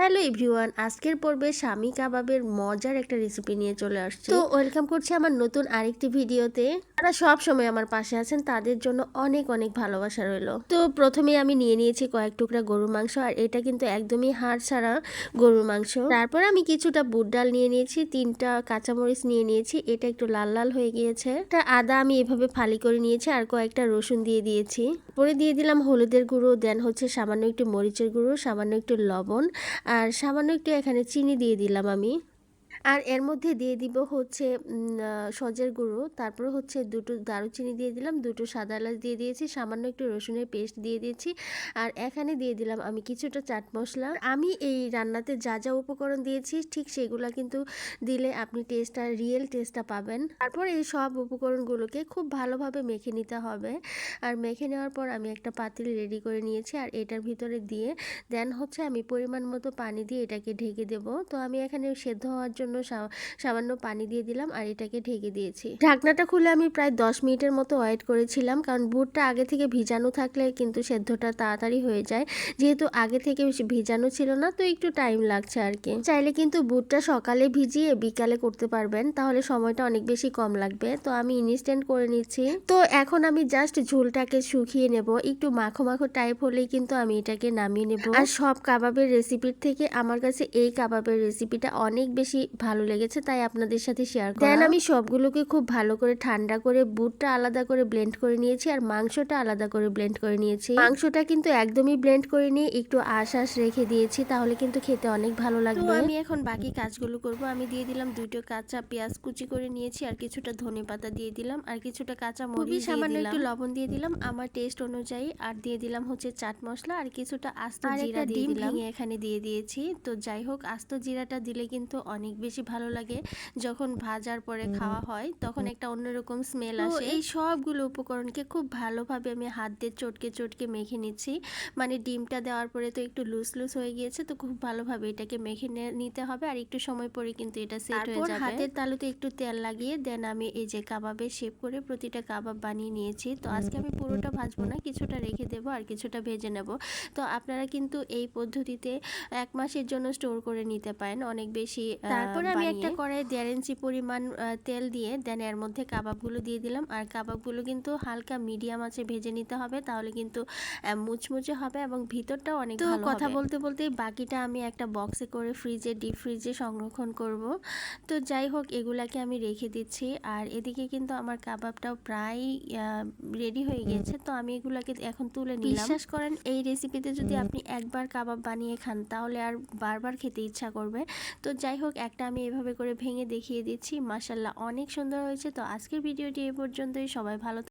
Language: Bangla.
হ্যালো এভরিওয়ান আজকের পর্বে স্বামী কাবাবের মজার একটা রেসিপি নিয়ে চলে আসছে। তো ওয়েলকাম করছি আমার নতুন আরেকটি ভিডিওতে তারা সব সময় আমার পাশে আছেন, তাদের জন্য অনেক অনেক ভালোবাসা রইল। তো প্রথমে আমি নিয়ে নিয়েছি কয়েক টুকরা গরুর মাংস, আর এটা কিন্তু একদমই হাড় ছাড়া গরুর মাংস। তারপর আমি কিছুটা বুট ডাল নিয়ে নিয়েছি, তিনটা কাঁচামরিচ নিয়ে নিয়েছি, এটা একটু লাল লাল হয়ে গিয়েছে। একটা আদা আমি এভাবে ফালি করে নিয়েছি, আর কয়েকটা রসুন দিয়ে দিয়েছি। পরে দিয়ে দিলাম হলুদের গুঁড়ো, দেন হচ্ছে সামান্য একটু মরিচের গুঁড়ো, সামান্য একটু লবণ আর সামান্য একটু এখানে চিনি দিয়ে দিলাম আমি। আর এর মধ্যে দিয়ে দিব হচ্ছে সজের গুঁড়ো। তারপর হচ্ছে দুটো দারুচিনি দিয়ে দিলাম, দুটো সাদা এলাচ দিয়ে দিয়েছি, সামান্য একটু রসুনের পেস্ট দিয়ে দিয়েছি। আর এখানে দিয়ে দিলাম আমি কিছুটা চাট মশলা। আমি এই রান্নাতে যা যা উপকরণ দিয়েছি, ঠিক সেগুলো কিন্তু দিলে আপনি টেস্টটা রিয়েল টেস্টটা পাবেন। তারপর এই সব উপকরণগুলোকে খুব ভালোভাবে মেখে নিতে হবে। আর মেখে নেওয়ার পর আমি একটা পাতিল রেডি করে নিয়েছি, আর এটার ভিতরে দিয়ে দেন হচ্ছে আমি পরিমাণ মতো পানি দিয়ে এটাকে ঢেকে দেব। তো আমি এখানে সেদ্ধ হওয়ার জন্য সা- সামান্য পানি দিয়ে দিলাম আর এটাকে ঢেকে দিয়েছি। ঢাকনাটা খুলে আমি প্রায় দশ মিনিটের মতো ওয়েট করেছিলাম কারণ বুটটা আগে থেকে ভিজানো থাকলে কিন্তু সেদ্ধটা তাড়াতাড়ি হয়ে যায়। যেহেতু আগে থেকে ভিজানো ছিল না, তো একটু টাইম লাগছে আর কি। চাইলে কিন্তু বুটটা সকালে ভিজিয়ে বিকালে করতে পারবেন, তাহলে সময়টা অনেক বেশি কম লাগবে। তো আমি ইনস্ট্যান্ট করে নিচ্ছি। তো এখন আমি জাস্ট ঝোলটাকে শুকিয়ে নেব। একটু মাখো মাখো টাইপ হলেই কিন্তু আমি এটাকে নামিয়ে নেব। আর সব কাবাবের রেসিপির থেকে আমার কাছে এই কাবাবের রেসিপিটা অনেক বেশি ভালো লেগেছে তাই আপনাদের সাথে শেয়ার করা দেন আমি সবগুলোকে খুব ভালো করে ঠান্ডা করে বুটটা আলাদা করে ব্লেন্ড করে নিয়েছি আর মাংসটা আলাদা করে ব্লেন্ড করে নিয়েছি। মাংসটা কিন্তু একদমই ব্লেন্ড করে নিয়ে একটু আশ আশ রেখে দিয়েছি তাহলে কিন্তু খেতে অনেক ভালো লাগবে। আমি এখন বাকি কাজগুলো করব। আমি দিয়ে দিলাম দুটো কাঁচা পেঁয়াজ কুচি করে নিয়েছি আর কিছুটা ধনে পাতা দিয়ে দিলাম আর কিছুটা কাঁচা মরিচ সামান্য একটু লবণ দিয়ে দিলাম। আমার টেস্ট অনুযায়ী আর দিয়ে দিলাম হচ্ছে চাট মশলা আর কিছুটা আস্ত জিরা দিয়ে দিলাম। এখানে দিয়ে দিয়েছি। তো যাই হোক আস্ত জিরাটা দিলে কিন্তু অনেক বেশি ভালো লাগে। যখন ভাজার পরে খাওয়া হয় তখন একটা অন্যরকম স্মেল আসে। এই সবগুলো উপকরণকে খুব ভালোভাবে আমি হাত দিয়ে চটকে চটকে মেখে নিচ্ছি। মানে ডিমটা দেওয়ার পরে তো একটু লুজ লুজ হয়ে গিয়েছে তো খুব ভালোভাবে এটাকে মেখে নিতে হবে। আর একটু সময় পরে কিন্তু এটা সেট হয়ে যাবে। হাতের তালুতে একটু তেল লাগিয়ে দেন আমি এই যে কাবাবে শেপ করে প্রতিটা কাবাব বানিয়ে নিয়েছি। তো আজকে আমি পুরোটা ভাজবো না কিছুটা রেখে দেবো আর কিছুটা ভেজে নেব। তো আপনারা কিন্তু এই পদ্ধতিতে এক মাসের জন্য স্টোর করে নিতে পারেন। অনেক বেশি তারপরে আমি একটা কড়াই দেড় ইঞ্চি পরিমাণ তেল দিয়ে দেন এর মধ্যে কাবাবগুলো দিয়ে দিলাম। আর কাবাবগুলো কিন্তু হালকা মিডিয়াম আছে ভেজে নিতে হবে তাহলে কিন্তু মুচমুচে হবে এবং ভিতরটাও অনেক তো কথা বলতে বলতে বাকিটা আমি একটা বক্সে করে ফ্রিজে ডিপ ফ্রিজে সংরক্ষণ করব। তো যাই হোক এগুলাকে আমি রেখে দিচ্ছি। আর এদিকে কিন্তু আমার কাবাবটাও প্রায় রেডি হয়ে গিয়েছে। তো আমি এগুলাকে এখন তুলে নিলাম। বিশ্বাস করেন এই রেসিপিতে যদি আপনি একবার কাবাব বানিয়ে খান তাহলে আর বারবার খেতে ইচ্ছা করবে। তো যাই হোক একটা আমি এভাবে করে ভেঙে দেখিয়ে দিচ্ছি। মাসাল্লাহ অনেক সুন্দর হয়েছে। তো আজকের ভিডিওটি এ পর্যন্তই। সবাই ভালো